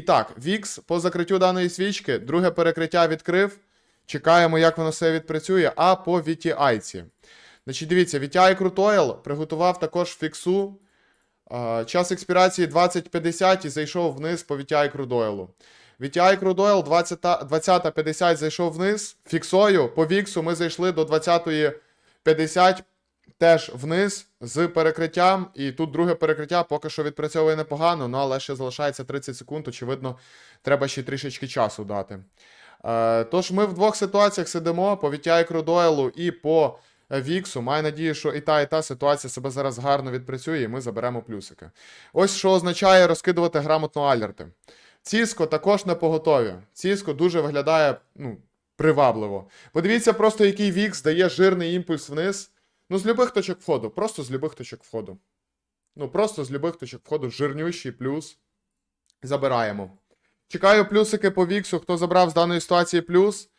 І так, Вікс по закриттю даної свічки, друге перекриття відкрив. Чекаємо, як воно все відпрацює. А по VTI-ці. Значить, дивіться, VTI Crude приготував також фіксу. Час експірації 20.50 і зайшов вниз по VTI Crude VTI Crude Oil 20.50 зайшов вниз. Фіксою по віксу ми зайшли до 20.50 теж вниз з перекриттям. І тут друге перекриття поки що відпрацьовує непогано, ну але ще залишається 30 секунд. Очевидно, треба ще трішечки часу дати. Е, тож ми в двох ситуаціях сидимо по VTI Crude і по Віксу. Маю надію, що і та, і та ситуація себе зараз гарно відпрацює, і ми заберемо плюсики. Ось що означає розкидувати грамотно алерти. Ціско також не поготові. Ціско дуже виглядає ну, привабливо. Подивіться просто, який Вікс дає жирний імпульс вниз. Ну, з любих точок входу, просто з любих точок входу. Ну, просто з любих точок входу, жирнющий плюс. Забираємо. Чекаю плюсики по Віксу, хто забрав з даної ситуації плюс.